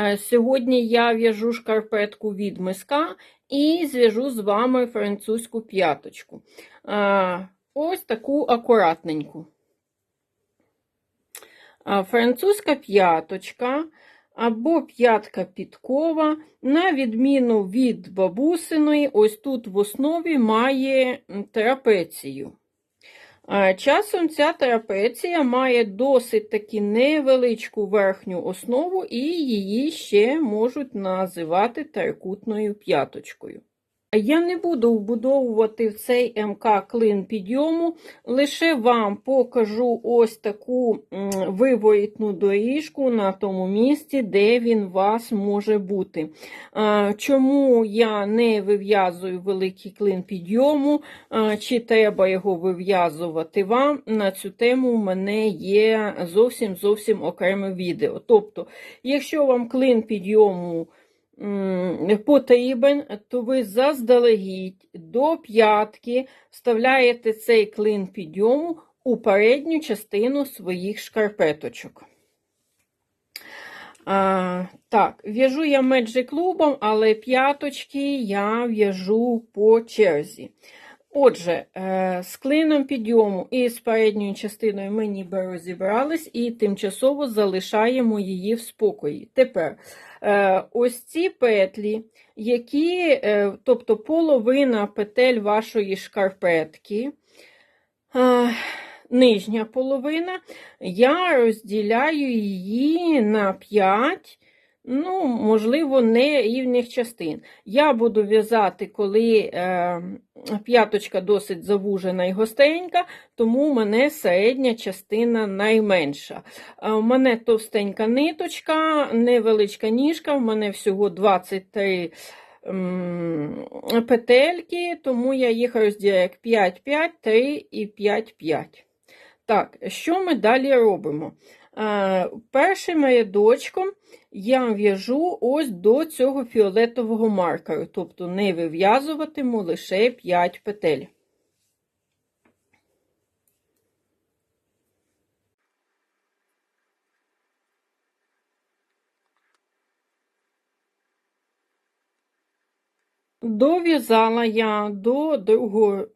Е, Сьогодні я в'яжу шкарпетку від миска і зв'яжу з вами французьку п'яточку. Е, Ось таку акуратненьку. Е, Французька п'яточка або п'ятка підкова, на відміну від бабусиної, ось тут в основі має трапецію. Часом ця трапеція має досить таки невеличку верхню основу, і її ще можуть називати трикутною п'яточкою. Я не буду вбудовувати в цей МК клин підйому, лише вам покажу ось таку м, виворітну доріжку на тому місці, де він вас може бути. Чому я не вив'язую великий клин підйому, чи треба його вив'язувати вам? На цю тему в мене є зовсім зовсім окреме відео. Тобто, якщо вам клин підйому потрібен, то ви заздалегідь до п'ятки вставляєте цей клин підйому у передню частину своїх шкарпеточок. А, так, в'яжу я меджі клубом, але п'яточки я в'яжу по черзі. Отже, е, з клином підйому і з передньою частиною ми ніби розібрались і тимчасово залишаємо її в спокої. Тепер е, ось ці петлі, які, е, тобто половина петель вашої шкарпетки, нижня половина, я розділяю її на 5, ну, можливо, не рівних частин. Я буду в'язати, коли е, п'яточка досить завужена і гостренька, тому у мене середня частина найменша. У мене товстенька ниточка, невеличка ніжка, в мене всього 23 м, петельки, тому я їх розділяю як 5, 5, 3 і 5, 5. Так, що ми далі робимо? Е, Першим рядочком я в'яжу ось до цього фіолетового маркеру, тобто не вив'язуватиму лише 5 петель. Дов'язала я до другого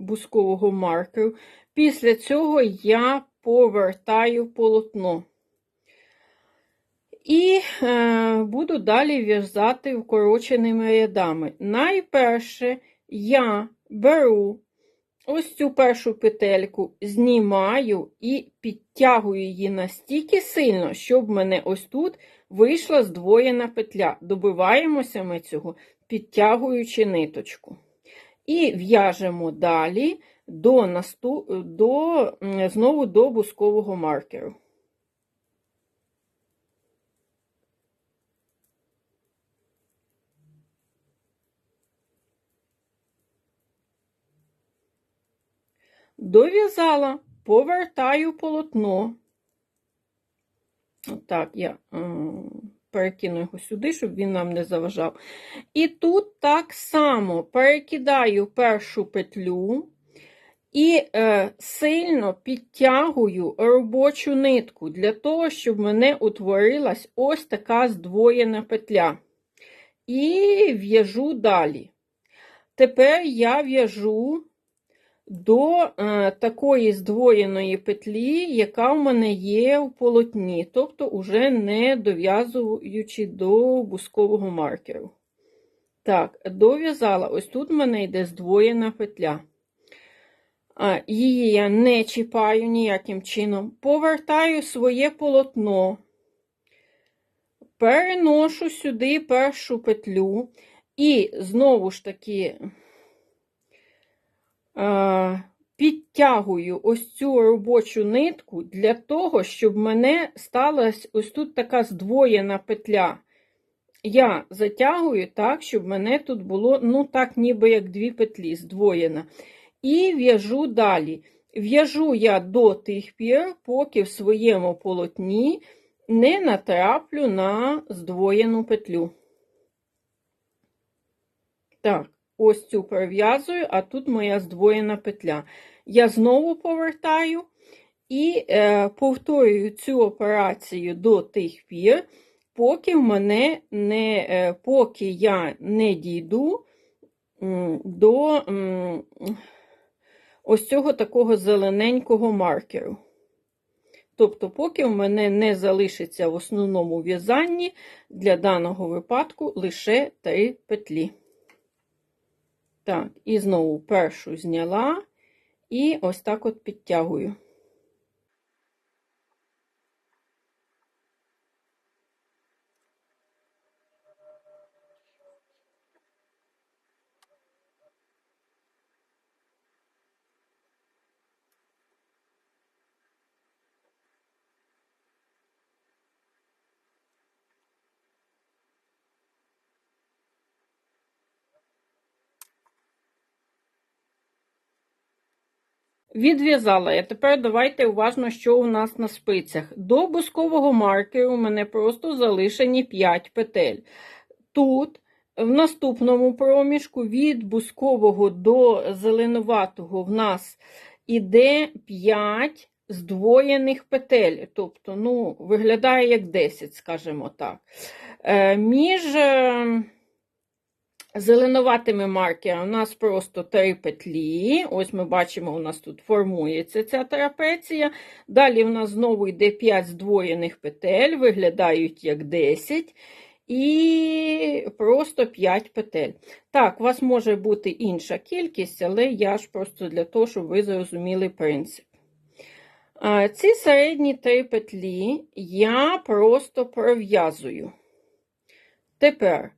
бускового маркеру. Після цього я повертаю полотно. І е, буду далі в'язати вкороченими рядами. Найперше я беру ось цю першу петельку, знімаю і підтягую її настільки сильно, щоб в мене ось тут вийшла здвоєна петля. Добиваємося ми цього, підтягуючи ниточку. І в'яжемо далі до, наступ... до знову до бускового маркеру. Дов'язала, повертаю полотно. Отак я перекину його сюди, щоб він нам не заважав. І тут так само перекидаю першу петлю і е, сильно підтягую робочу нитку для того, щоб мене утворилась ось така здвоєна петля. І в'яжу далі. Тепер я в'яжу до е, такої здвоєної петлі, яка в мене є в полотні, тобто уже не дов'язуючи до бускового маркеру. Так, дов'язала, ось тут в мене йде здвоєна петля. Її я не чіпаю ніяким чином. Повертаю своє полотно, переношу сюди першу петлю і знову ж таки підтягую ось цю робочу нитку для того, щоб мене сталася ось тут така здвоєна петля. Я затягую так, щоб мене тут було, ну так, ніби як дві петлі здвоєна. І в'яжу далі. В'яжу я до тих пір, поки в своєму полотні не натраплю на здвоєну петлю. Так, ось цю перев'язую, а тут моя здвоєна петля. Я знову повертаю і е, повторюю цю операцію до тих пір, поки в мене не, е, поки я не дійду м, до м, ось цього такого зелененького маркеру. Тобто, поки в мене не залишиться в основному в'язанні для даного випадку лише три петлі. Так, і знову першу зняла, і ось так от підтягую. Відв'язала я. Тепер давайте уважно, що у нас на спицях. До бускового маркеру у мене просто залишені 5 петель. Тут, в наступному проміжку, від бускового до зеленуватого в нас іде 5 здвоєних петель. Тобто, ну, виглядає як 10, скажімо так. Е, Між. Зеленуватими маркерами у нас просто три петлі. Ось ми бачимо, у нас тут формується ця трапеція. Далі у нас знову йде 5 здвоєних петель, виглядають як 10. І просто 5 петель. Так, у вас може бути інша кількість, але я ж просто для того, щоб ви зрозуміли принцип. Ці середні три петлі я просто пров'язую. Тепер.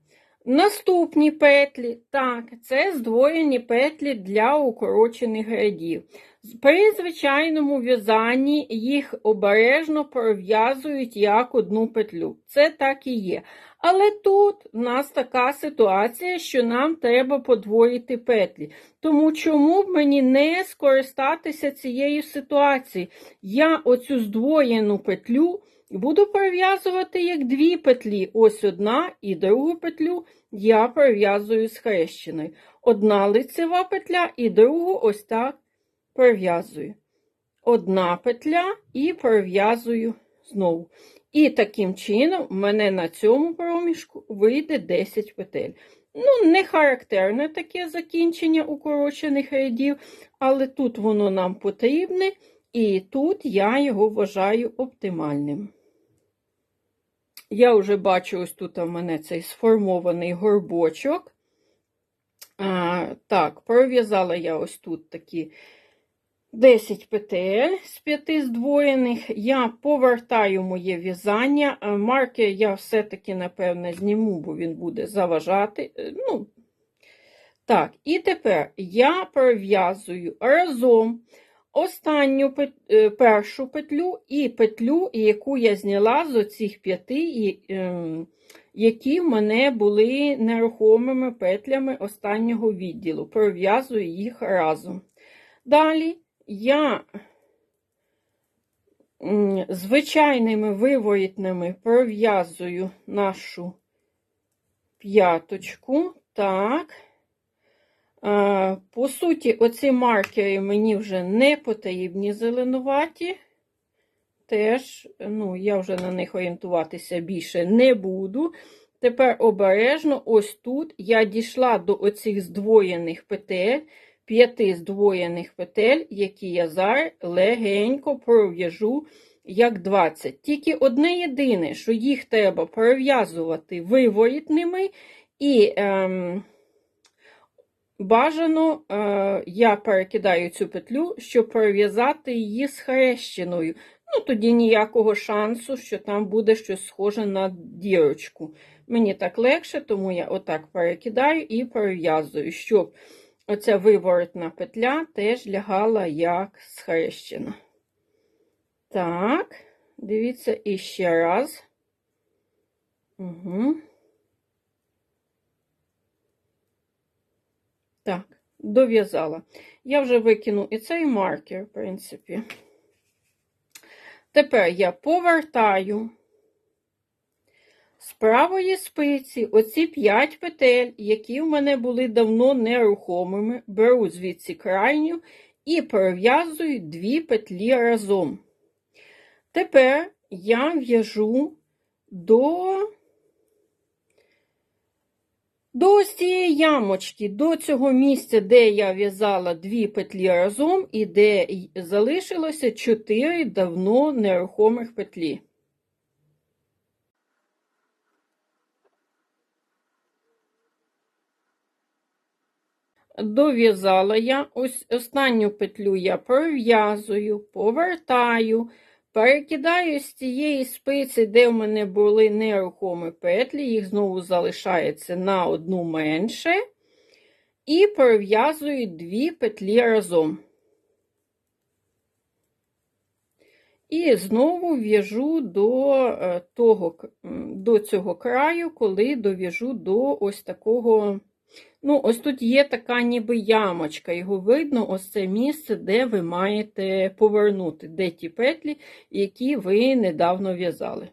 Наступні петлі, так, це здвоєні петлі для укорочених рядів. При звичайному в'язанні їх обережно пров'язують як одну петлю. Це так і є. Але тут у нас така ситуація, що нам треба подвоїти петлі. Тому чому б мені не скористатися цією ситуацією? Я оцю здвоєну петлю. Буду пров'язувати як дві петлі. Ось одна і другу петлю я пров'язую схрещеною. Одна лицева петля і другу ось так пров'язую. Одна петля і пров'язую знову. І таким чином в мене на цьому проміжку вийде 10 петель. Ну, не характерне таке закінчення укорочених рядів, але тут воно нам потрібне, і тут я його вважаю оптимальним. Я вже бачу, ось тут у мене цей сформований горбочок. А, Так, пров'язала я ось тут такі 10 петель з 5 здвоєних. Я повертаю моє в'язання. Маркер я все-таки, напевне, зніму, бо він буде заважати. Е, Ну, Так, і тепер я пров'язую разом останню е, першу петлю і петлю, яку я зняла з оцих п'яти, ем, які в мене були нерухомими петлями останнього відділу. Пров'язую їх разом. Далі я звичайними виворітними пров'язую нашу п'яточку. Так. По суті, оці маркери мені вже не потрібні зеленуваті. Теж, ну, я вже на них орієнтуватися більше не буду. Тепер обережно, ось тут я дійшла до оцих здвоєних петель, п'яти здвоєних петель, які я зараз легенько пров'яжу як 20. Тільки одне єдине, що їх треба пров'язувати виворітними і. Ем, Бажано е, я перекидаю цю петлю, щоб перев'язати її з хрещеною. Ну, тоді ніякого шансу, що там буде щось схоже на дірочку. Мені так легше, тому я отак перекидаю і перев'язую, щоб оця виворотна петля теж лягала як схрещена. Так, дивіться іще раз. Угу. Так, дов'язала. Я вже викину і цей маркер, в принципі. Тепер я повертаю з правої спиці оці 5 петель, які в мене були давно нерухомими, беру звідси крайню і пров'язую дві петлі разом. Тепер я в'яжу до, до ось цієї ямочки, до цього місця, де я в'язала дві петлі разом, і де залишилося чотири давно нерухомих петлі. Дов'язала я ось останню петлю я пров'язую, повертаю, перекидаю з цієї спиці, де в мене були нерухомі петлі, їх знову залишається на одну менше, і пров'язую дві петлі разом. І знову в'яжу до, е, того, до цього краю, коли дов'яжу до ось такого. Ну, ось тут є така ніби ямочка, його видно, ось це місце, де ви маєте повернути, де ті петлі, які ви недавно в'язали.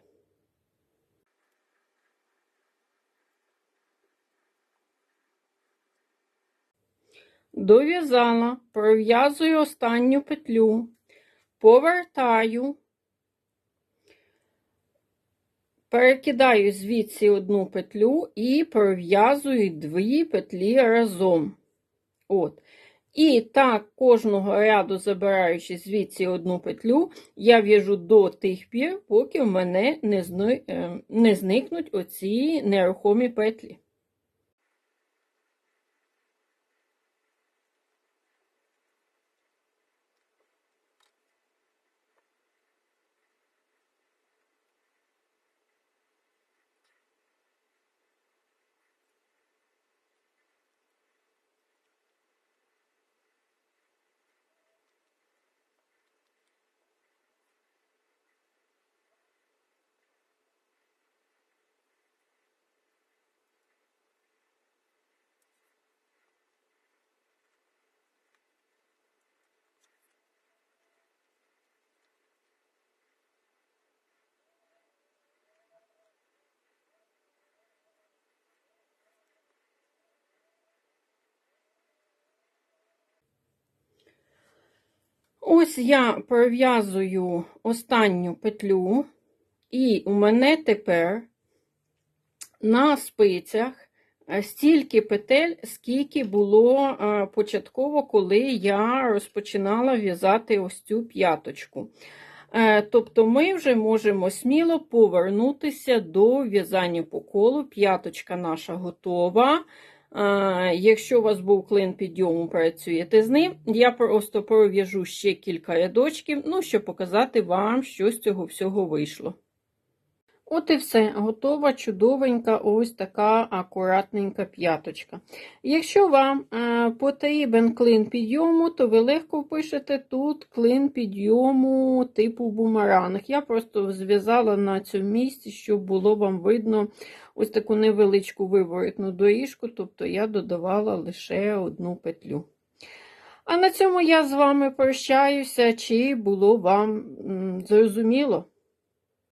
Дов'язала, пров'язую останню петлю, повертаю, перекидаю звідси одну петлю і пров'язую дві петлі разом. От. І так, кожного ряду, забираючи звідси одну петлю, я в'яжу до тих пір, поки в мене не, е, зникнуть оці нерухомі петлі. Ось я пров'язую останню петлю, і у мене тепер на спицях стільки петель, скільки було е, початково, коли я розпочинала в'язати ось цю п'яточку. Е, Тобто ми вже можемо сміло повернутися до в'язання по колу. П'яточка наша готова. Якщо у вас був клин підйому, працюєте з ним. Я просто пров'яжу ще кілька рядочків, ну, щоб показати вам, що з цього всього вийшло. От і все, готова чудовенька ось така акуратненька п'яточка. Якщо вам е, потрібен клин підйому, то ви легко впишете тут клин підйому типу бумеранг. Я просто зв'язала на цьому місці, щоб було вам видно ось таку невеличку виворотну доріжку, тобто я додавала лише одну петлю. А на цьому я з вами прощаюся, чи було вам зрозуміло?